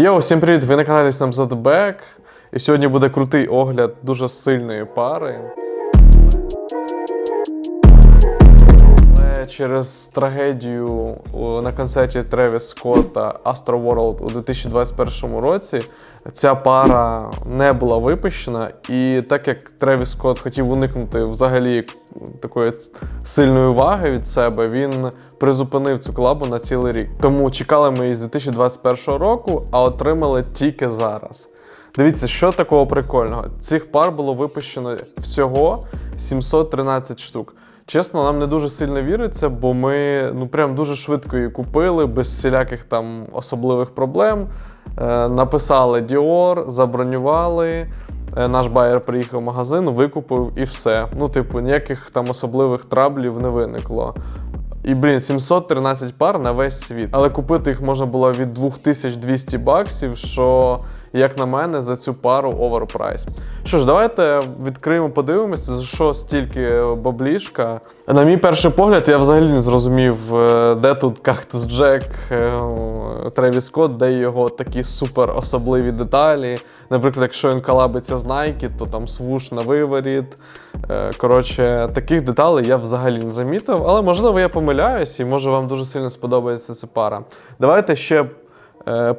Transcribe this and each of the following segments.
Йоу, всім привіт! Ви на каналі Snapchat І сьогодні буде крутий огляд дуже сильної пари. Через трагедію на концерті Тревіс Скотта Astro World у 2021 році ця пара не була випущена. І так як Тревіс Скотт хотів уникнути взагалі такої сильної уваги від себе, він призупинив цю колабу на цілий рік. Тому чекали ми її з 2021 року, а отримали тільки зараз. Дивіться, що такого прикольного. Цих пар було випущено всього 713 штук. Чесно, нам не дуже сильно віриться, бо ми ну прям дуже швидко її купили, без всіляких там особливих проблем. Е, написали Dior, забронювали. Е, Наш байер приїхав в магазин, викупив і все. Ну, типу, ніяких там особливих траблів не виникло. І, блін, 713 пар на весь світ. Але купити їх можна було від 2200 баксів, що, як на мене, за цю пару оверпрайс. Що ж, давайте відкриємо, подивимося, за що стільки баблішка. На мій перший погляд, я взагалі не зрозумів, е, де тут Кактус Джек, е, Тревіс Скотт, де його такі супер особливі деталі. Наприклад, якщо він колабиться з Nike, то там свуш на виворіт. Е, Коротше, таких деталей я взагалі не замітив, але можливо я помиляюсь і може вам дуже сильно сподобається ця пара. Давайте ще е,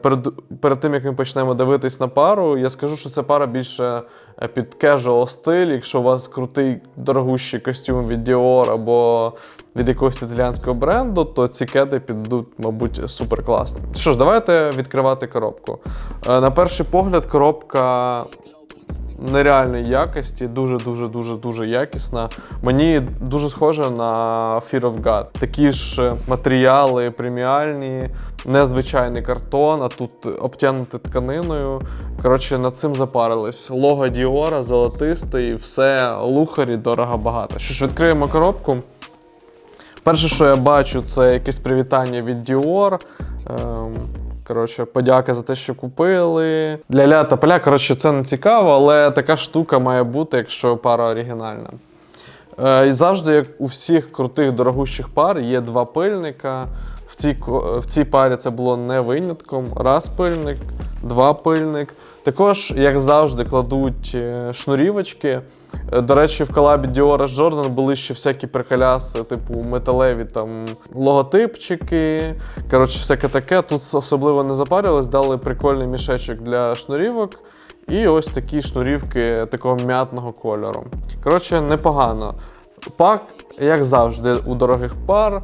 перед, перед тим як ми почнемо дивитись на пару, я скажу, що ця пара більше е, під casual стиль. Якщо у вас крутий дорогущий костюм від Dior або від якогось італіянського бренду, то ці кеди підуть, мабуть, супер класно. Що ж, давайте відкривати коробку. Е, На перший погляд, коробка нереальної якості, дуже дуже дуже якісна. Мені дуже схоже на Fear of God. Такі ж матеріали преміальні, незвичайний картон, а тут обтягнути тканиною. Коротше, над цим запарились. Лого Діора, золотистий, все лухарі, дорого багато. Що ж, відкриємо коробку. Перше, що я бачу, це якесь привітання від Dior. Ем, коротше, подяка за те, що купили. Для ля та поля, коротше, це не цікаво, але така штука має бути, якщо пара оригінальна. Е, і завжди, як у всіх крутих дорогущих пар, є два пильника. В цій, в цій парі це було не винятком. Раз пильник, два пильник. Також, як завжди, кладуть е, шнурівочки. Е, До речі, в колабі Dior з Jordan були ще всякі приколяси, типу металеві там логотипчики. Коротше, всяке таке. Тут особливо не запарились, дали прикольний мішечок для шнурівок. І ось такі шнурівки такого м'ятного кольору. Коротше, непогано. Пак, як завжди, у дорогих пар.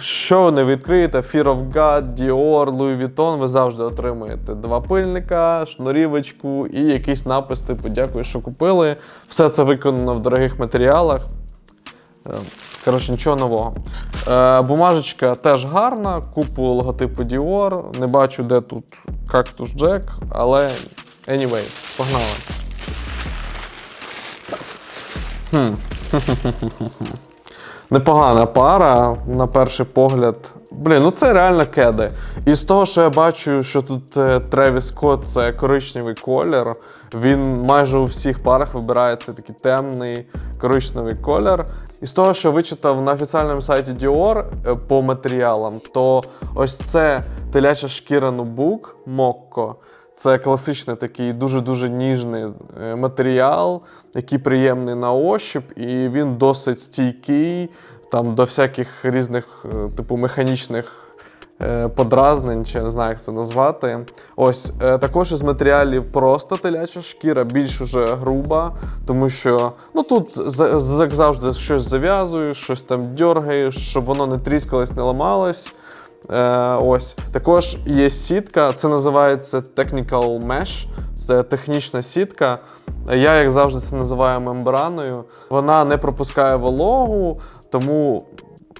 Що не відкриєте, Fear of God, Dior, Louis Vuitton, ви завжди отримуєте два пильника, шнурівочку і якийсь напис, типу дякую, що купили. Все це виконано в дорогих матеріалах. Е, Коротше, нічого нового. Е, бумажечка теж гарна, купу логотипу Dior. Не бачу, де тут Cactus Jack, але anyway, погнали. Хм. Непогана пара, на перший погляд. Блін, ну це реально кеди. І з того, що я бачу, що тут Тревіс Скотт це коричневий колір. Він майже у всіх парах вибирається такий темний коричневий колір. І з того, що вичитав на офіційному сайті Dior е, по матеріалам, то ось це теляча шкіра нубук Мокко. Це класичний такий дуже-дуже ніжний е, матеріал, який приємний на ощуп, і він досить стійкий там, до всяких різних, е, типу, механічних е, подразнень, чи не знаю, як це назвати. Ось також із матеріалів просто теляча шкіра, більш уже груба, тому що ну тут як завжди щось зав'язуєш, щось там дергаєш, щоб воно не тріскалось, не ламалось. Е, ось також є сітка, це називається Technical Mesh, це технічна сітка. Я, як завжди, це називаю мембраною. Вона не пропускає вологу, тому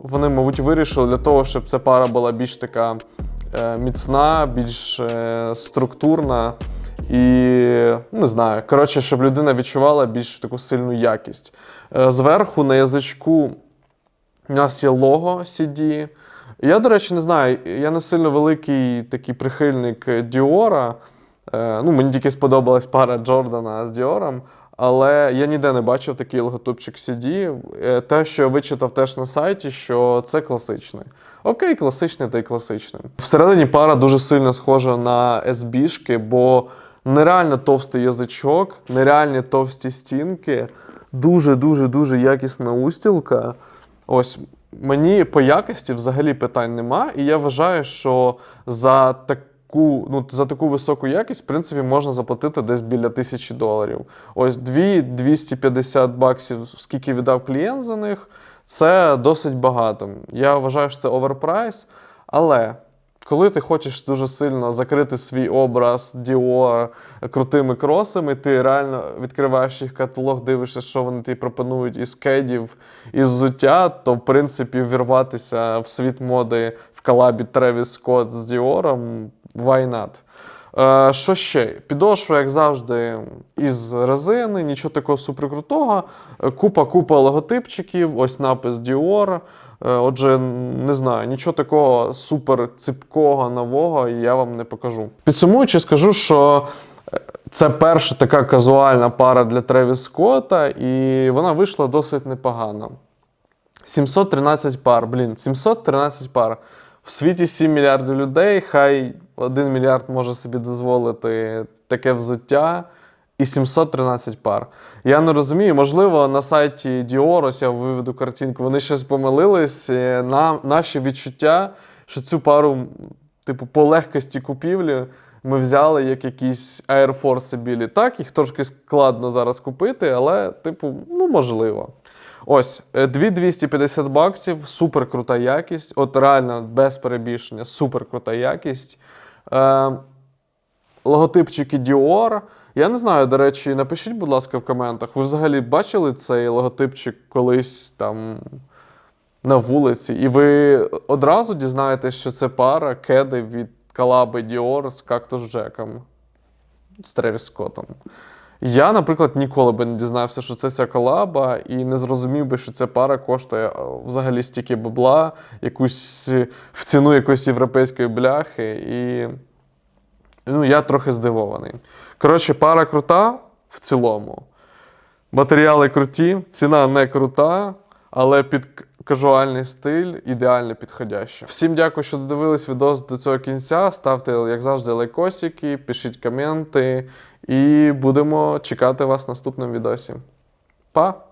вони, мабуть, вирішили для того, щоб ця пара була більш така е, міцна, більш е, структурна. І не знаю, коротше, щоб людина відчувала більш таку сильну якість. Зверху на язичку у нас є лого CD. Я, до речі, не знаю, я не сильно великий такий прихильник Діора. Е, ну, мені тільки сподобалась пара Джордана з Діором. Але я ніде не бачив такий логотипчик CD. Е, Те, що я вичитав теж на сайті, що це класичний. Окей, класичний та й класичний. Всередині пара дуже сильно схожа на SB-шки, бо нереально товстий язичок, нереальні товсті стінки, дуже-дуже дуже якісна устілка. Ось мені по якості взагалі питань нема, і я вважаю, що за таку, ну, за таку високу якість, в принципі, можна заплатити десь біля тисячі доларів. Ось 2 250 баксів, скільки віддав клієнт за них, це досить багато. Я вважаю, що це оверпрайс, але. Коли ти хочеш дуже сильно закрити свій образ Dior крутими кросами, ти реально відкриваєш їх каталог, дивишся, що вони тобі пропонують із кедів, із взуття, то в принципі вірватися в світ моди в колабі Travis Scott з Dior, why not? Е, що ще? Підошва, як завжди, із резини, нічого такого суперкрутого. Е, Купа-купа логотипчиків, ось напис Dior. Е, Отже, не знаю, нічого такого супер ципкого, нового я вам не покажу. Підсумуючи, скажу, що е, це перша така казуальна пара для Тревіс Скотта, і вона вийшла досить непогано. 713 пар, блін, 713 пар. В світі 7 мільярдів людей, хай 1 мільярд може собі дозволити таке взуття. І 713 пар. Я не розумію, можливо, на сайті Dior, ось я виведу картинку, вони щось помилились. е, На, наші відчуття, що цю пару, типу, по легкості купівлі ми взяли як якісь Air Force білі. Так, їх трошки складно зараз купити, але, типу, ну, можливо. Ось, е, 2250 баксів, супер крута якість. От реально, без перебільшення, супер крута якість. Е, логотипчики Dior. Я не знаю, до речі, напишіть, будь ласка, в коментах. Ви взагалі бачили цей логотипчик колись там на вулиці, і ви одразу дізнаєтесь, що це пара кеди від колаби Dior з Cactus Jack'ом, з Тревіс Скоттом. Я, наприклад, ніколи би не дізнався, що це ця колаба, і не зрозумів би, що ця пара коштує е, взагалі стільки бабла, якусь в ціну якоїсь європейської бляхи. І ну, я трохи здивований. Коротше, пара крута в цілому. Матеріали круті, ціна не крута, але під кажуальний стиль ідеально підходяща. Всім дякую, що додивились відео до цього кінця. Ставте, як завжди, лайкосики, пишіть коменти, і будемо чекати вас в наступному відосі. Па!